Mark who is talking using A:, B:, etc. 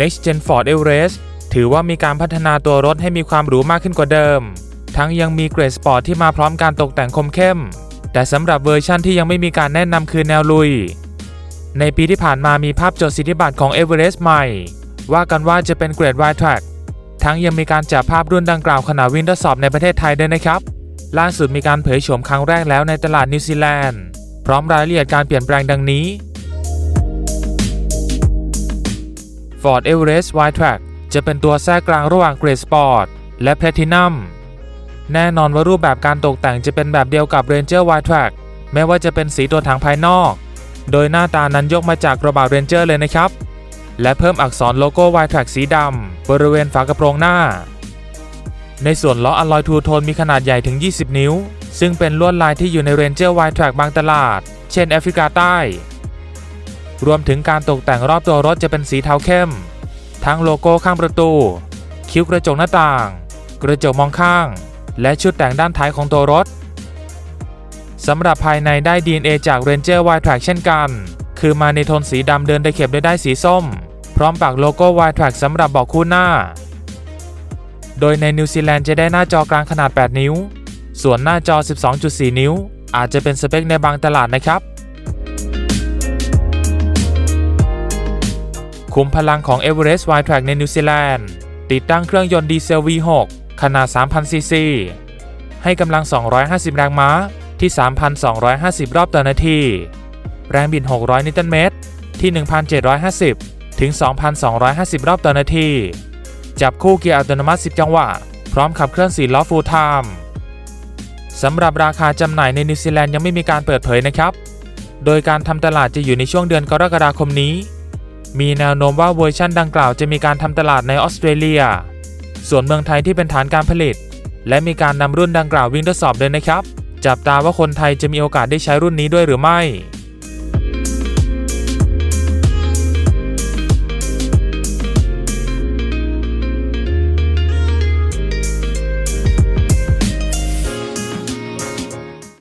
A: Next Gen Ford Everest ถือว่ามีการพัฒนาตัวรถให้มีความหรูมากขึ้นกว่าเดิม ทั้งยังมีเกรดสปอร์ตที่มาพร้อมการตกแต่งคมเข้ม แต่สำหรับเวอร์ชั่นที่ยังไม่มีการแนะนำคือแนวลุย ในปีที่ผ่านมามีภาพจดสิทธิบัตรของ Everest ใหม่ ว่ากันว่าจะเป็นเกรด Y Track ทั้งยังมีการจับภาพรุ่นดังกล่าวขณะวิ่งทดสอบในประเทศไทยด้วยนะครับ ล่าสุดมีการเผยโฉมครั้งแรกแล้วในตลาดนิวซีแลนด์ พร้อมรายละเอียดการเปลี่ยนแปลงดังนี้ Ford Everest Y Track จะเป็นตัวแทรกกลางระหว่างเกรดสปอร์ตและ Platinum แน่นอนว่ารูปแบบการตกแต่งจะเป็นแบบเดียวกับ Ranger Y Track แม้ว่าจะเป็นสีตัวถังภายนอก โดยหน้าตานั้นยกมาจากกระบะ Ranger เลยนะครับ และเพิ่มอักษรโลโก้ Y Track สีดำบริเวณฝากระโปรงหน้า ในส่วนล้ออะลอยทูโทนมีขนาดใหญ่ถึง 20 นิ้ว ซึ่งเป็นลวดลายที่อยู่ใน Ranger Y Track บางตลาด เช่นแอฟริกาใต้ รวมถึงการตกแต่งรอบตัวรถจะเป็นสีเทาเข้ม ทั้งโลโก้ข้างประตู คิ้วกระจกหน้าต่าง กระจกมองข้าง และชุดแต่งด้านท้ายของตัวรถสำหรับภายในได้ DNA จาก Ranger Y Track เช่นกัน คือมาในโทนสีดำเดินตะเข็บด้วยได้สีส้ม พร้อมปักโลโก้ Y Track สำหรับบอกคู่หน้า โดยในนิวซีแลนด์จะได้หน้าจอกลางขนาด 8 นิ้ว ส่วนหน้าจอ 12.4 นิ้ว อาจจะเป็นสเปคในบางตลาดนะครับ คุมพลังของ Everest Y Track ในนิวซีแลนด์ ติดตั้งเครื่องยนต์ดีเซล V6 ขนาด 3,000 ซีซี ให้กำลัง 250 แรงม้าที่ 3,250 รอบต่อนาที แรงบิด 600 นิวตันเมตร ที่ 1,750 ถึง 2,250 รอบต่อนาที จับคู่เกียร์อัตโนมัติ 10 จังหวะ พร้อมขับเคลื่อน4ล้อ full time สำหรับราคาจำหน่ายในนิวซีแลนด์ยังไม่มีการเปิดเผยนะครับ โดยการทำตลาดจะอยู่ในช่วงเดือนกรกฎาคมนี้ มีแนวโน้มว่าเวอร์ชั่นดังกล่าวจะมีการทำตลาดในออสเตรเลีย ส่วนเมืองไทยที่เป็นฐานการผลิต และมีการนำรุ่นดังกล่าววิ่งทดสอบด้วยนะครับ จับตาว่าคนไทยจะมีโอกาสได้ใช้รุ่นนี้ด้วยหรือไม่